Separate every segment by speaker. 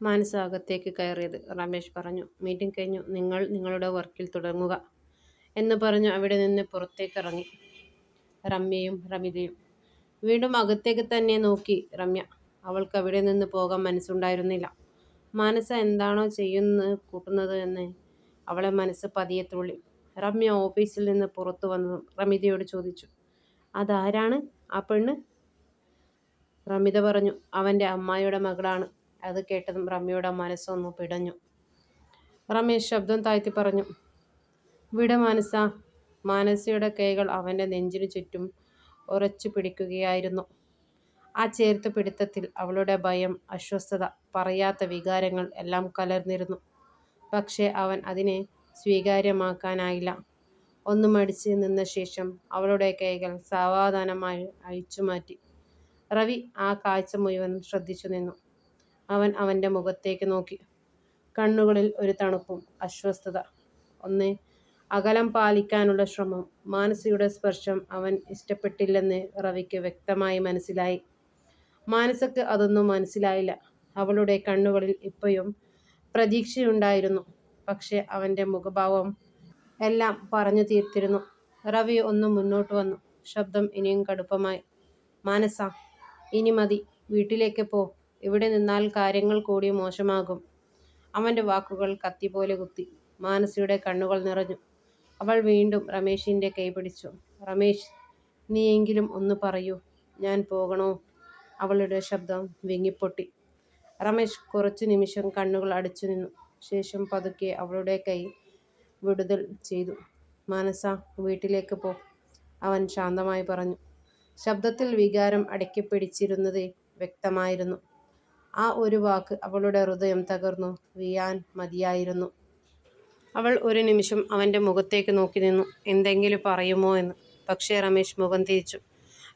Speaker 1: മാനസ അകത്തേക്ക് കയറിയത്. റമേഷ് പറഞ്ഞു മീറ്റിംഗ് കഴിഞ്ഞു. നിങ്ങൾ നിങ്ങളുടെ വർക്കിൽ തുടങ്ങുക എന്ന് പറഞ്ഞു അവിടെ നിന്ന് പുറത്തേക്ക് ഇറങ്ങി രമ്യയും റമിതയും വീണ്ടും അകത്തേക്ക് തന്നെ നോക്കി. രമ്യ അവൾക്ക് അവിടെ നിന്ന് പോകാൻ മനസ്സുണ്ടായിരുന്നില്ല. മനസ്സ് എന്താണോ ചെയ്യുന്നത് കൂട്ടുന്നത് എന്ന് അവളെ മനസ്സ് പതിയെ തുള്ളി. രമ്യ ഓഫീസിൽ നിന്ന് പുറത്തു വന്നതും റമിതയോട് ചോദിച്ചു അതാരാണ് ആ പെണ്ണ്? റമിത പറഞ്ഞു അവന്റെ അമ്മായിയുടെ മകളാണ്. അത് കേട്ടതും റമ്യയുടെ മനസ്സൊന്നു പിടഞ്ഞു. റമേശ് ശബ്ദം താഴ്ത്തി പറഞ്ഞു വിട മാനസ മാനസയുടെ കൈകൾ അവന്റെ നെഞ്ചിനു ചുറ്റും ഉറച്ചു പിടിക്കുകയായിരുന്നു. ആ ചേർത്ത് പിടുത്തത്തിൽ അവളുടെ ഭയം അസ്വസ്ഥത പറയാത്ത വികാരങ്ങൾ എല്ലാം കലർന്നിരുന്നു. പക്ഷേ അവൻ അതിനെ സ്വീകാര്യമാക്കാനായില്ല. ഒന്ന് മടിച്ച് നിന്ന ശേഷം അവളുടെ കൈകൾ സാവധാനമായി അഴിച്ചുമാറ്റി. റവി ആ കാഴ്ച മുഴുവൻ ശ്രദ്ധിച്ചു നിന്നു. അവൻ അവന്റെ മുഖത്തേക്ക് നോക്കി. കണ്ണുകളിൽ ഒരു തണുപ്പും അസ്വസ്ഥത. ഒന്ന് അകലം പാലിക്കാനുള്ള ശ്രമം. മാനസിയുടെ സ്പർശം അവൻ ഇഷ്ടപ്പെട്ടില്ലെന്ന് റവിക്ക് വ്യക്തമായി മനസ്സിലായി. മാനസക്ക് അതൊന്നും മനസ്സിലായില്ല. അവളുടെ കണ്ണുകളിൽ ഇപ്പോഴും പ്രതീക്ഷയുണ്ടായിരുന്നു. പക്ഷെ അവന്റെ മുഖഭാവം എല്ലാം പറഞ്ഞു തീർത്തിരുന്നു. റവി ഒന്ന് മുന്നോട്ട് വന്നു. ശബ്ദം ഇനിയും കടുപ്പമായി. മാനസ ഇനി മതി. വീട്ടിലേക്ക് പോ. ഇവിടെ നിന്നാൽ കാര്യങ്ങൾ കൂടി മോശമാകും. അവന്റെ വാക്കുകൾ കത്തി പോലെ കുത്തി. മാനസിയുടെ കണ്ണുകൾ നിറഞ്ഞു. അവൾ വീണ്ടും റമേഷിന്റെ കൈ പിടിച്ചു. റമേഷ് നീയെങ്കിലും ഒന്ന് പറയൂ. ഞാൻ പോകണോ? അവളുടെ ശബ്ദം വിങ്ങിപ്പൊട്ടി. റമേഷ് കുറച്ചു നിമിഷം കണ്ണുകൾ അടിച്ചു നിന്നു. ശേഷം പതുക്കെ അവളുടെ കൈ വിടുതൽ ചെയ്തു. മാനസ വീട്ടിലേക്ക് പോ അവൻ ശാന്തമായി പറഞ്ഞു. ശബ്ദത്തിൽ വികാരം അടക്കിപ്പിടിച്ചിരുന്നത് വ്യക്തമായിരുന്നു. ആ ഒരു വാക്ക് അവളുടെ ഹൃദയം തകർന്നു. വിയാൻ മതിയായിരുന്നു. അവൾ ഒരു നിമിഷം അവന്റെ മുഖത്തേക്ക് നോക്കി നിന്നു. എന്തെങ്കിലും പറയുമോ എന്ന്. പക്ഷേ രമേശ് മുഖം തിരിച്ചു.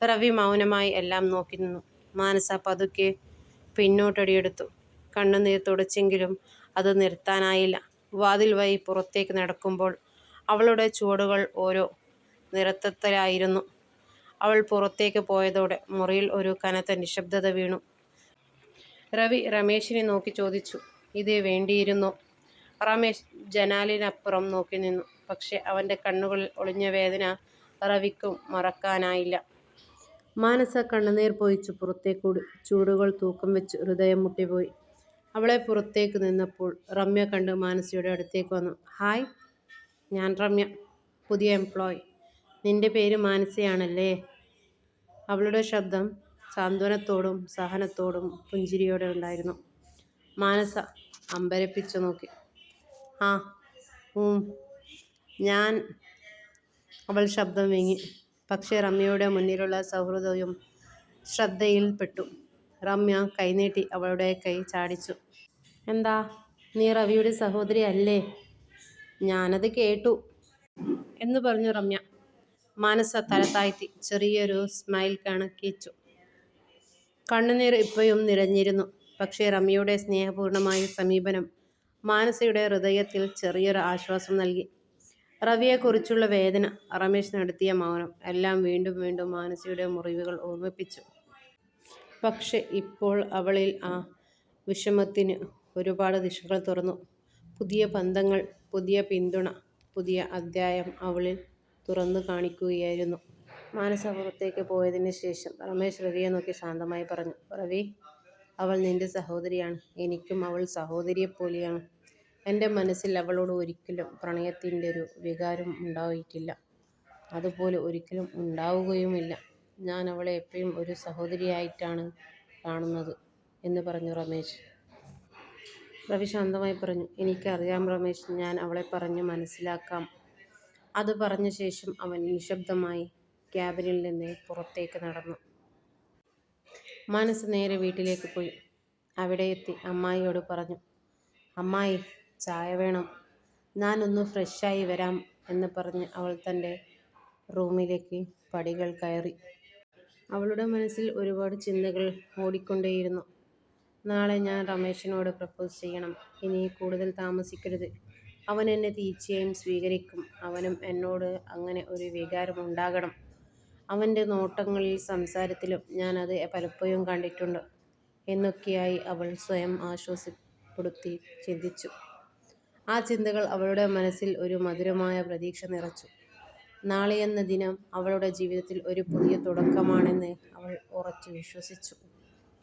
Speaker 1: റവി മൗനമായി എല്ലാം നോക്കി നിന്നു. മാനസ പതുക്കെ പിന്നോട്ടടിയെടുത്തു. കണ്ണുനീർ തുടച്ചെങ്കിലും അത് നിർത്താനായില്ല. വാതിൽ വഴി പുറത്തേക്ക് നടക്കുമ്പോൾ അവളുടെ ചുവടുകൾ ഓരോ നിറത്തത്തിലായിരുന്നു. അവൾ പുറത്തേക്ക് പോയതോടെ മുറിയിൽ ഒരു കനത്ത നിശബ്ദത വീണു. രവി രമേശിനെ നോക്കി ചോദിച്ചു ഇതേ വേണ്ടിയിരുന്നോ? റമേശ് ജനാലിനപ്പുറം നോക്കി നിന്നു. പക്ഷെ അവന്റെ കണ്ണുകളിൽ ഒളിഞ്ഞ വേദന റവിക്കും മറക്കാനായില്ല. മാനസ കണ്ണുനീർ പൊയിച്ചു പുറത്തേക്കൂടി ചൂടുകൾ തൂക്കം വെച്ച് ഹൃദയം മുട്ടിപ്പോയി അവളെ പുറത്തേക്ക് നിന്നപ്പോൾ റമ്യ കണ്ട് മാനസയുടെ അടുത്തേക്ക് വന്നു. ഹായ് ഞാൻ റമ്യ പുതിയ എംപ്ലോയി നിന്റെ പേര് മാനസയാണല്ലേ? അവളുടെ ശബ്ദം സാന്ത്വനത്തോടും സഹനത്തോടും പുഞ്ചിരിയോടെ ഉണ്ടായിരുന്നു. മാനസ അമ്പരപ്പിച്ചു നോക്കി. ആ ഞാൻ അവൾ ശബ്ദം വീങ്ങി. പക്ഷേ റമ്യയുടെ മുന്നിലുള്ള സൗഹൃദവും ശ്രദ്ധയിൽപ്പെട്ടു റമ്യ കൈനീട്ടി അവളുടെ കൈ ചാടിച്ചു. എന്താ നീ റവിയുടെ സഹോദരി അല്ലേ? ഞാനത് കേട്ടു. എന്ന് പറഞ്ഞു റമ്യ. മാനസ തല താഴ്ത്തി ചെറിയൊരു സ്മൈൽ കണക്കിച്ചു. കണ്ണുനീർ ഇപ്പോഴും നിറഞ്ഞിരുന്നു. പക്ഷേ റമ്യയുടെ സ്നേഹപൂർണമായ സമീപനം മാനസയുടെ ഹൃദയത്തിൽ ചെറിയൊരു ആശ്വാസം നൽകി. റവിയെക്കുറിച്ചുള്ള വേദന റമേഷ് നടത്തിയ മൗനം എല്ലാം വീണ്ടും വീണ്ടും മാനസയുടെ മുറിവുകൾ ഓർമ്മിപ്പിച്ചു. പക്ഷെ ഇപ്പോൾ അവളിൽ ആ വിഷമത്തിന് ഒരുപാട് ദിശകൾ തുറന്നു. പുതിയ ബന്ധങ്ങൾ പുതിയ പിന്തുണ പുതിയ അധ്യായം അവളിൽ തുറന്നു കാണിക്കുകയായിരുന്നു. മാനസ പുറത്തേക്ക് പോയതിന് ശേഷം രമേശ് രവിയെ നോക്കി ശാന്തമായി പറഞ്ഞു റവി അവൾ നിന്റെ സഹോദരിയാണ്. എനിക്കും അവൾ സഹോദരിയെപ്പോലെയാണ്. എന്റെ മനസ്സിൽ അവളോട് ഒരിക്കലും പ്രണയത്തിന്റെ ഒരു വികാരം ഉണ്ടായിട്ടില്ല. അതുപോലെ ഒരിക്കലും ഉണ്ടാവുകയുമില്ല. ഞാൻ അവളെ എപ്പോഴും ഒരു സഹോദരിയായിട്ടാണ് കാണുന്നത് എന്ന് പറഞ്ഞു റമേശ് റവി ശാന്തമായി പറഞ്ഞു എനിക്കറിയാം റമേശ് ഞാൻ അവളെ പറഞ്ഞു മനസ്സിലാക്കാം. അത് പറഞ്ഞ ശേഷം അവൻ നിശബ്ദമായി ക്യാബിനിൽ നിന്ന് പുറത്തേക്ക് നടന്നു. മനസ്സ് നേരെ വീട്ടിലേക്ക് പോയി. അവിടെ എത്തി അമ്മായിയോട് പറഞ്ഞു അമ്മായി ചായ വേണം. ഞാനൊന്ന് ഫ്രഷായി വരാം എന്ന് പറഞ്ഞ് അവൾ തന്റെ റൂമിലേക്ക് പടികൾ കയറി. അവളുടെ മനസ്സിൽ ഒരുപാട് ചിന്തകൾ ഓടിക്കൊണ്ടേയിരുന്നു. നാളെ ഞാൻ രമേശിനോട് പ്രപ്പോസ് ചെയ്യണം. ഇനി കൂടുതൽ താമസിക്കരുത്. അവൻ എന്നെ തീർച്ചയായും സ്വീകരിക്കും. അവനും എന്നോട് അങ്ങനെ ഒരു വികാരം ഉണ്ടാകണം. അവന്റെ നോട്ടങ്ങളിൽ സംസാരത്തിലും ഞാനത് പലപ്പോഴും കണ്ടിട്ടുണ്ട് എന്നൊക്കെയായി അവൾ സ്വയം ആശ്വാസപ്പെടുത്തി ചിന്തിച്ചു. ആ ചിന്തകൾ അവളുടെ മനസ്സിൽ ഒരു മധുരമായ പ്രതീക്ഷ നിറച്ചു. നാളെ എന്ന ദിനം അവളുടെ ജീവിതത്തിൽ ഒരു പുതിയ തുടക്കമാണെന്ന് അവൾ ഉറച്ചു വിശ്വസിച്ചു.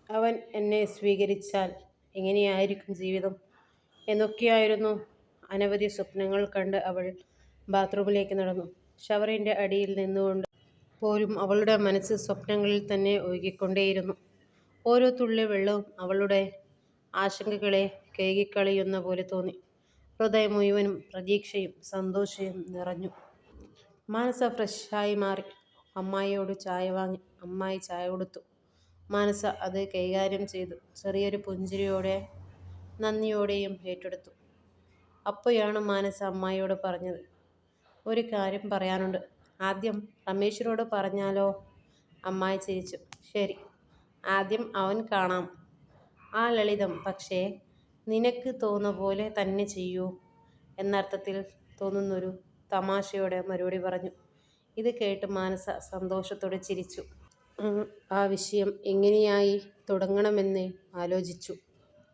Speaker 1: അവൻ എന്നെ സ്വീകരിച്ചാൽ എങ്ങനെയായിരിക്കും ജീവിതം എന്നൊക്കെയായിരുന്നു അനവധി സ്വപ്നങ്ങൾ കണ്ട് അവൾ ബാത്റൂമിലേക്ക് നടന്നു. ഷവറിന്റെ അടിയിൽ നിന്നുകൊണ്ട് പോലും അവളുടെ മനസ്സ് സ്വപ്നങ്ങളിൽ തന്നെ ഒഴുകിക്കൊണ്ടേയിരുന്നു. ഓരോ തുള്ളി വെള്ളവും അവളുടെ ആശങ്കകളെ കേകിക്കളയുന്ന പോലെ തോന്നി. ഹൃദയം മുഴുവനും പ്രതീക്ഷയും സന്തോഷവും നിറഞ്ഞു. മാനസ ഫ്രഷായി മാറി അമ്മായിയോട് ചായ വാങ്ങി. അമ്മായി ചായ കൊടുത്തു. മാനസ അത് കൈകാര്യം ചെയ്തു ചെറിയൊരു പുഞ്ചിരിയോടെ നന്ദിയോടെയും ഏറ്റെടുത്തു. അപ്പോഴാണ് മാനസ അമ്മായിയോട് പറഞ്ഞത്, "ഒരു കാര്യം പറയാനുണ്ട്. ആദ്യം റമേഷിനോട് പറഞ്ഞാലോ? " അമ്മായി ചിരിച്ചു. "ശരി, ആദ്യം അവൻ കാണാം. ആ ലളിതം പക്ഷേ നിനക്ക് തോന്നുന്ന പോലെ തന്നെ ചെയ്യൂ" എന്നർത്ഥത്തിൽ തോന്നുന്നൊരു തമാശയോടെ മറുപടി പറഞ്ഞു. ഇത് കേട്ട് മാനസ സന്തോഷത്തോടെ ചിരിച്ചു. ആ വിഷയം എങ്ങനെയായി തുടങ്ങണമെന്ന് ആലോചിച്ചു.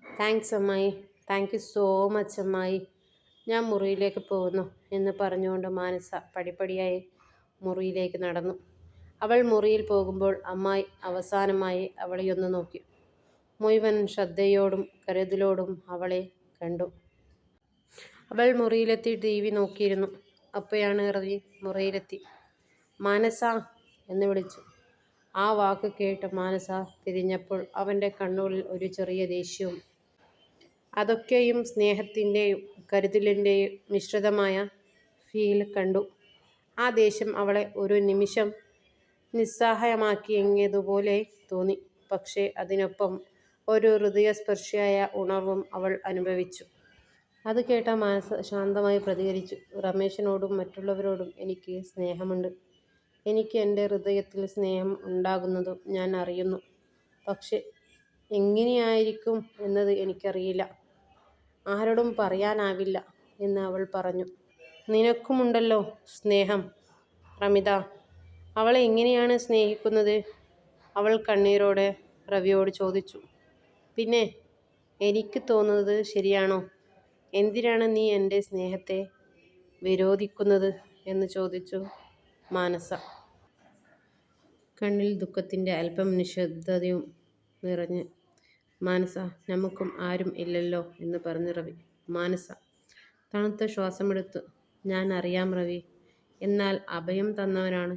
Speaker 1: "താങ്ക്സ് അമ്മായി. താങ്ക് യു സോ മച്ച് അമ്മായി. ഞാൻ മുറിയിലേക്ക് പോകുന്നു. " എന്ന് പറഞ്ഞുകൊണ്ട് മാനസ പടിപടിയായി മുറിയിലേക്ക് നടന്നു. അവൾ മുറിയിൽ പോകുമ്പോൾ അമ്മായി അവസാനമായി അവളെയൊന്ന് നോക്കി. മുഴുവൻ ശ്രദ്ധയോടും കരുതലോടും അവളെ കണ്ടു. അവൾ മുറിയിലെത്തി ടി വി നോക്കിയിരുന്നു. അപ്പോഴാണ് റവി മുറിയിലെത്തി. മാനസ " എന്ന് വിളിച്ചു. ആ വാക്ക് കേട്ട് മാനസ തിരിഞ്ഞപ്പോൾ അവന്റെ കണ്ണുകളിൽ ഒരു ചെറിയ ദേഷ്യവും അതൊക്കെയും സ്നേഹത്തിന്റെയും കരുതലിന്റെയും മിശ്രിതമായ ഫീൽ കണ്ടു. ആ ദേഷ്യം അവളെ ഒരു നിമിഷം നിസ്സഹായമാക്കിയെങ്ങിയതുപോലെ തോന്നി. പക്ഷേ അതിനൊപ്പം ഒരു ഹൃദയസ്പർശിയായ ഉണർവും അവൾ അനുഭവിച്ചു. അത് കേട്ട മാനസ ശാന്തമായി പ്രതികരിച്ചു. രമേശനോടും മറ്റുള്ളവരോടും എനിക്ക് സ്നേഹമുണ്ട്. എനിക്ക് എന്റെ ഹൃദയത്തിൽ സ്നേഹം ഉണ്ടാകുന്നതും ഞാൻ അറിയുന്നു. പക്ഷേ എങ്ങനെയായിരിക്കും എന്നത് എനിക്കറിയില്ല. ആരോടും പറയാനാവില്ല" എന്ന് അവൾ പറഞ്ഞു. "നിനക്കുമുണ്ടല്ലോ സ്നേഹം റമിത അവളെ എങ്ങനെയാണ് സ്നേഹിക്കുന്നത്? " അവൾ കണ്ണീരോടെ റവിയോട് ചോദിച്ചു. "പിന്നെ എനിക്ക് തോന്നുന്നത് ശരിയാണോ? എന്തിനാണ് നീ എന്റെ സ്നേഹത്തെ വിരോധിക്കുന്നത്? " എന്ന് ചോദിച്ചു മാനസ. കണ്ണിൽ ദുഃഖത്തിന്റെ അല്പം നിശബ്ദതയും നിറഞ്ഞ്. മാനസ നമുക്കും ആരും ഇല്ലല്ലോ" എന്ന് പറഞ്ഞു റവി. മാനസ തണുത്ത ശ്വാസമെടുത്തു. "ഞാൻ അറിയാം റവി. എന്നാൽ അഭയം തന്നവനാണ്.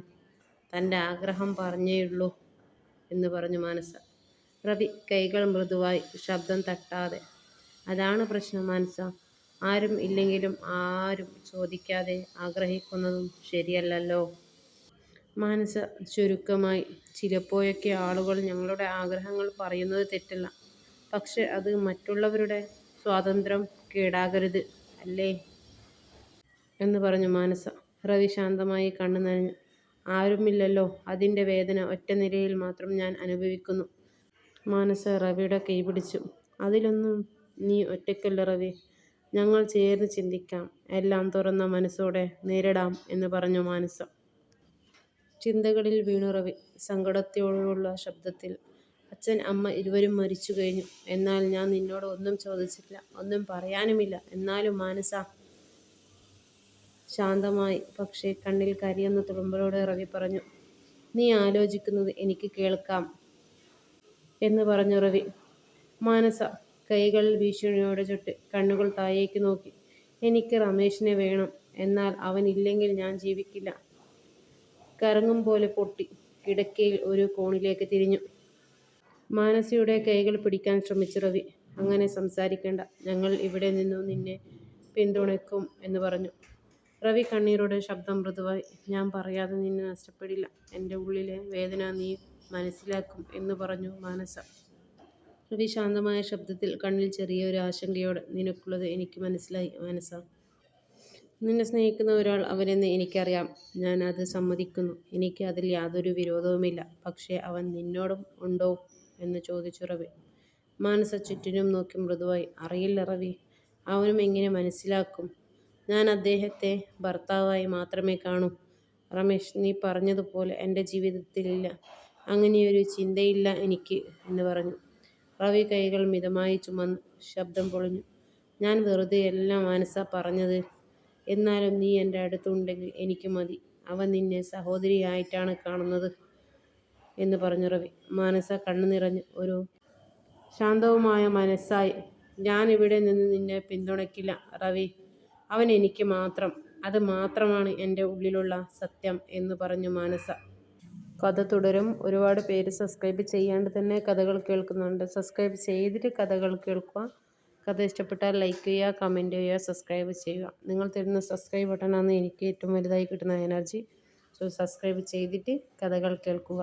Speaker 1: തന്റെ ആഗ്രഹം പറഞ്ഞേയുള്ളൂ" എന്ന് പറഞ്ഞു മാനസ. റവി കൈകൾ മൃദുവായി, ശബ്ദം തട്ടാതെ. "അതാണ് പ്രശ്നം മാനസ. ആരും ഇല്ലെങ്കിലും ആരും ചോദിക്കാതെ ആഗ്രഹിക്കുന്നതും ശരിയല്ലല്ലോ. " മാനസ ചുരുക്കമായി "ചിലപ്പോഴൊക്കെ ആളുകൾ ഞങ്ങളുടെ ആഗ്രഹങ്ങൾ പറയുന്നത് തെറ്റല്ല. പക്ഷെ അത് മറ്റുള്ളവരുടെ സ്വാതന്ത്ര്യം കേടാകരുത് അല്ലേ? " എന്ന് പറഞ്ഞു മാനസ. റവി ശാന്തമായി കണ്ണു നനഞ്ഞു. "ആരുമില്ലല്ലോ. അതിന്റെ വേദന ഒറ്റ നിരയിൽ മാത്രം ഞാൻ അനുഭവിക്കുന്നു. " മാനസ റവിയുടെ കൈ പിടിച്ചു. "അതിലൊന്നും നീ ഒറ്റയ്ക്കല്ല റവി. ഞങ്ങൾ ചേർന്ന് ചിന്തിക്കാം. എല്ലാം തുറന്ന മനസ്സോടെ നേരിടാം" എന്ന് പറഞ്ഞു മാനസ. ചിന്തകളിൽ വീണു റവി. സങ്കടത്തോടുള്ള ശബ്ദത്തിൽ "അച്ഛൻ, അമ്മ ഇരുവരും മരിച്ചു കഴിഞ്ഞു. എന്നാൽ ഞാൻ നിന്നോട് ഒന്നും ചോദിച്ചില്ല ഒന്നും പറയാനുമില്ല. " "എന്നാലും മാനസാ... " ശാന്തമായി പക്ഷേ കണ്ണിൽ കരിയെന്ന് തുളുമ്പലോടെ റവി പറഞ്ഞു. "നീ ആലോചിക്കുന്നത് എനിക്ക് കേൾക്കാം. " എന്ന് പറഞ്ഞു റവി. മാനസ കൈകൾ ഭീഷണിയോടെ ചുട്ട് കണ്ണുകൾ താഴേക്ക് നോക്കി. "എനിക്ക് റമേഷിനെ വേണം. എന്നാൽ അവൻ ഇല്ലെങ്കിൽ ഞാൻ ജീവിക്കില്ല. " കറങ്ങും പോലെ പൊട്ടി, കിടക്കയിൽ ഒരു കോണിലേക്ക് തിരിഞ്ഞു. മാനസയുടെ കൈകൾ പിടിക്കാൻ ശ്രമിച്ചു റവി. "അങ്ങനെ സംസാരിക്കേണ്ട ഞങ്ങൾ ഇവിടെ നിന്നും നിന്നെ പിന്തുണയ്ക്കും" എന്ന് പറഞ്ഞു. റവി കണ്ണീരോടെ ശബ്ദം മൃദുവായി. "ഞാൻ പറയാതെ നിന്നെ നഷ്ടപ്പെടില്ല. എന്റെ ഉള്ളിലെ വേദന നീ മനസ്സിലാക്കും" എന്ന് പറഞ്ഞു മാനസ. റവി ശാന്തമായ ശബ്ദത്തിൽ, കണ്ണിൽ ചെറിയൊരു ആശങ്കയോടെ "നിനക്കുള്ളത് എനിക്ക് മനസ്സിലായി മാനസ. നിന്നെ സ്നേഹിക്കുന്ന ഒരാൾ അവനെന്ന് എനിക്കറിയാം. ഞാൻ അത് സമ്മതിക്കുന്നു. എനിക്ക് അതിൽ യാതൊരു വിരോധവുമില്ല. പക്ഷേ അവൻ നിന്നോടും ഉണ്ടോ? " എന്ന് ചോദിച്ചു റവി. മാനസ ചുറ്റിനും നോക്കി മൃദുവായി "അറിയില്ല റവി. അവനും എങ്ങനെ മനസ്സിലാക്കും? ഞാൻ അദ്ദേഹത്തെ ഭർത്താവായി മാത്രമേ കാണൂ. റമേഷ് നീ പറഞ്ഞതുപോലെ എന്റെ ജീവിതത്തിലില്ല അങ്ങനെയൊരു ചിന്തയില്ല എനിക്ക്" എന്ന് പറഞ്ഞു. റവി കൈകൾ മിതമായി ചുമന്നു. ശബ്ദം പൊളിഞ്ഞു. "ഞാൻ വെറുതെ എല്ലാം മാനസാ പറഞ്ഞത്. എന്നാലും നീ എന്റെ അടുത്തുണ്ടെങ്കിൽ എനിക്ക് മതി. അവൻ നിന്നെ സഹോദരിയായിട്ടാണ് കാണുന്നത്" എന്ന് പറഞ്ഞു റവി. മാനസ കണ്ണു നിറഞ്ഞ് ഒരു ശാന്തവുമായ മനസ്സായി "ഞാൻ ഇവിടെ നിന്ന് നിന്നെ പിന്തുണയ്ക്കില്ല റവി. അവൻ എനിക്ക് മാത്രം. അത് മാത്രമാണ് എന്റെ ഉള്ളിലുള്ള സത്യം" എന്ന് പറഞ്ഞു മാനസ. കഥ തുടരും. ഒരുപാട് പേര് സബ്സ്ക്രൈബ് ചെയ്യാണ്ട് തന്നെ കഥകൾ കേൾക്കുന്നുണ്ട്. സബ്സ്ക്രൈബ് ചെയ്തിട്ട് കഥകൾ കേൾക്കുക. കഥ ഇഷ്ടപ്പെട്ടാൽ ലൈക്ക് ചെയ്യുക, കമന്റ് ചെയ്യുക, സബ്സ്ക്രൈബ് ചെയ്യുക. നിങ്ങൾ തരുന്ന സബ്സ്ക്രൈബ് ബട്ടണാണ് എനിക്ക് ഏറ്റവും വലുതായി കിട്ടുന്ന എനർജി. സോ സബ്സ്ക്രൈബ് ചെയ്തിട്ട് കഥകൾ കേൾക്കുക.